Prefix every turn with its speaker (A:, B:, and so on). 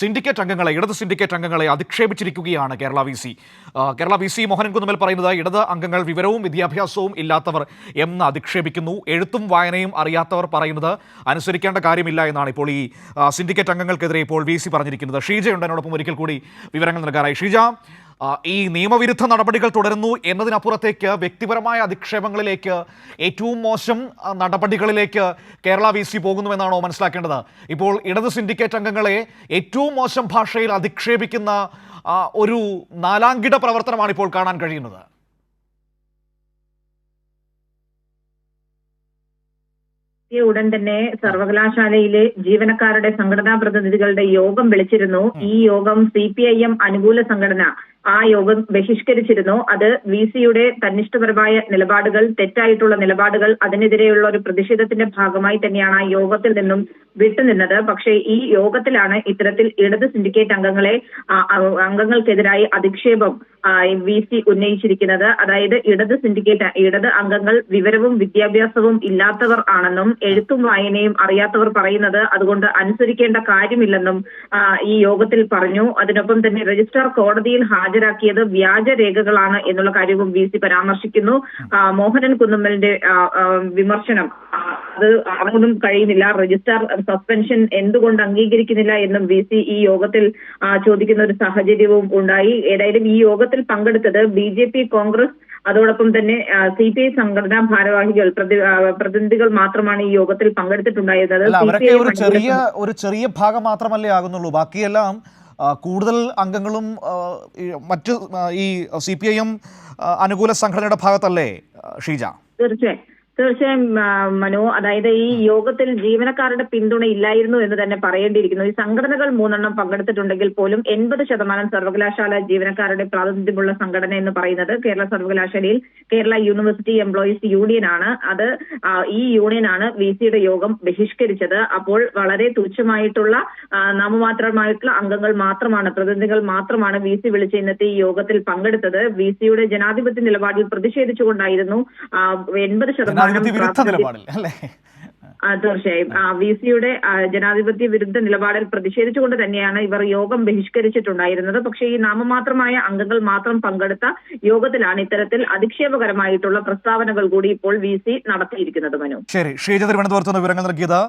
A: Syndicate അംഗങ്ങളെ ഇടത് syndicate അംഗങ്ങളെ അധിക്ഷേപിച്ചിരിക്കുകയാണ് Kerala V C. Kerala V C Mohanan Kunnummal പറയുന്നത് ഇടത് അംഗങ്ങൾ വിവരവും വിദ്യാഭ്യാസവും ഇല്ലാത്തവർ എന്ന് അധിക്ഷേപിക്കുന്നു. എഴുത്തും വായനയും അറിയാത്തവർ പറയുന്നത് അനുസരിക്കേണ്ട കാര്യമില്ല എന്നാണ് ഇപ്പോൾ ഈ സിൻഡിക്കേറ്റ് അംഗങ്ങൾക്കെതിരെ ഇപ്പോൾ വി സി പറഞ്ഞിരിക്കുന്നത്. ഷീജയുണ്ട് എന്നോടൊപ്പം ഒരിക്കൽ കൂടി വിവരങ്ങൾ നൽകാറായി ഷീജ ഈ നിയമവിരുദ്ധ നടപടികൾ തുടരുന്നു എന്നതിനപ്പുറത്തേക്ക് വ്യക്തിപരമായ അധിക്ഷേപങ്ങളിലേക്ക് ഏറ്റവും മോശം നടപടികളിലേക്ക് കേരള വി സി പോകുന്നുവെന്നാണോ മനസ്സിലാക്കേണ്ടത്? ഇപ്പോൾ ഇടത് സിൻഡിക്കേറ്റ് അംഗങ്ങളെ ഏറ്റവും മോശം ഭാഷയിൽ അധിക്ഷേപിക്കുന്ന ഒരു നാലാംകിട പ്രവർത്തനമാണ് ഇപ്പോൾ കാണാൻ കഴിയുന്നത്.
B: ഉടൻ തന്നെ സർവകലാശാലയിലെ ജീവനക്കാരുടെ സംഘടനാ പ്രതിനിധികളുടെ യോഗം വിളിച്ചിരുന്നു. ഈ യോഗം സി പി ഐ എം അനുകൂല സംഘടന ആ യോഗം ബഹിഷ്കരിച്ചിരുന്നു. അത് വി സിയുടെ തന്നിഷ്ടപരമായ നിലപാടുകൾ തെറ്റായിട്ടുള്ള നിലപാടുകൾ അതിനെതിരെയുള്ള ഒരു പ്രതിഷേധത്തിന്റെ ഭാഗമായി തന്നെയാണ് ആ യോഗത്തിൽ നിന്നും വിട്ടുനിന്നത്. പക്ഷേ ഈ യോഗത്തിലാണ് ഇത്തരത്തിൽ ഇടത് സിൻഡിക്കേറ്റ് അംഗങ്ങളെ അംഗങ്ങൾക്കെതിരായി അധിക്ഷേപം വി സി ഉന്നയിച്ചിരിക്കുന്നത്. അതായത് ഇടത് സിൻഡിക്കേറ്റ് ഇടത് അംഗങ്ങൾ വിവരവും വിദ്യാഭ്യാസവും ഇല്ലാത്തവർ ആണെന്നും എഴുത്തും വായനയും അറിയാത്തവർ പറയുന്നത് അതുകൊണ്ട് അനുസരിക്കേണ്ട കാര്യമില്ലെന്നും ഈ യോഗത്തിൽ പറഞ്ഞു. അതിനൊപ്പം തന്നെ രജിസ്ട്രാർ കോടതിയിൽ ഹാജരാക്കിയത് വ്യാജ രേഖകളാണ് എന്നുള്ള കാര്യവും വി സി പരാമർശിക്കുന്നു. മോഹനൻ കുന്നുമ്മലിന്റെ വിമർശനം അത് അതൊന്നും കഴിയുന്നില്ല. രജിസ്ട്രാർ സസ്പെൻഷൻ എന്തുകൊണ്ട് അംഗീകരിക്കുന്നില്ല എന്നും വി സി ഈ യോഗത്തിൽ ചോദിക്കുന്ന ഒരു സാഹചര്യവും ഉണ്ടായി. ഏതായാലും ഈ യോഗത്തിൽ പങ്കെടുത്തത് ബി ജെ പി കോൺഗ്രസ് അതോടൊപ്പം തന്നെ സി പി ഐ സംഘടനാ ഭാരവാഹികൾ പ്രതിനിധികൾ മാത്രമാണ് ഈ യോഗത്തിൽ പങ്കെടുത്തിട്ടുണ്ടായിരുന്നത്.
A: ഒരു ചെറിയ ഒരു ചെറിയ ഭാഗം മാത്രമല്ലേ ആകുന്നുള്ളൂ. ബാക്കിയെല്ലാം കൂടുതൽ അംഗങ്ങളും മറ്റ് ഈ സി പി ഐ എം അനുകൂല സംഘടനയുടെ ഭാഗത്തല്ലേ ഷീജ?
B: തീർച്ചയായും. തീർച്ചയായും മനു അതായത് ഈ യോഗത്തിൽ ജീവനക്കാരുടെ പിന്തുണ ഇല്ലായിരുന്നു എന്ന് തന്നെ പറയേണ്ടിയിരിക്കുന്നു. ഈ സംഘടനകൾ മൂന്നെണ്ണം പങ്കെടുത്തിട്ടുണ്ടെങ്കിൽ പോലും എൺപത് ശതമാനം സർവകലാശാല ജീവനക്കാരുടെ പ്രാതിനിധ്യമുള്ള സംഘടന എന്ന് പറയുന്നത് കേരള സർവകലാശാലയിൽ കേരള യൂണിവേഴ്സിറ്റി എംപ്ലോയീസ് യൂണിയൻ ആണ്. അത് ഈ യൂണിയനാണ് വി സിയുടെ യോഗം ബഹിഷ്കരിച്ചത്. അപ്പോൾ വളരെ തുച്ഛമായിട്ടുള്ള നാമമാത്രമായിട്ടുള്ള അംഗങ്ങൾ മാത്രമാണ് പ്രതിനിധികൾ മാത്രമാണ് വി സി വിളിച്ച ഇന്നത്തെ ഈ യോഗത്തിൽ പങ്കെടുത്തത്. വി സിയുടെ ജനാധിപത്യ നിലപാടിൽ പ്രതിഷേധിച്ചുകൊണ്ടായിരുന്നു എൺപത് ശതമാനം
A: ജനാധിപത്യ വിരുദ്ധ നിലപാടിൽ അല്ലേ?
B: തീർച്ചയായും. വി സിയുടെ ജനാധിപത്യ വിരുദ്ധ നിലപാടിൽ പ്രതിഷേധിച്ചുകൊണ്ട് തന്നെയാണ് ഇവർ യോഗം ബഹിഷ്കരിച്ചിട്ടുണ്ടായിരുന്നത്. പക്ഷേ ഈ നാമമാത്രമായ അംഗങ്ങൾ മാത്രം പങ്കെടുത്ത യോഗത്തിലാണ് ഇത്തരത്തിൽ അധിക്ഷേപകരമായിട്ടുള്ള പ്രസ്താവനകൾ കൂടി ഇപ്പോൾ വി സി നടത്തിയിരിക്കുന്നത് മനു.
A: ശരി ഷീജ തിരുവനന്തപുരത്ത് വിവരങ്ങൾ നൽകിയത്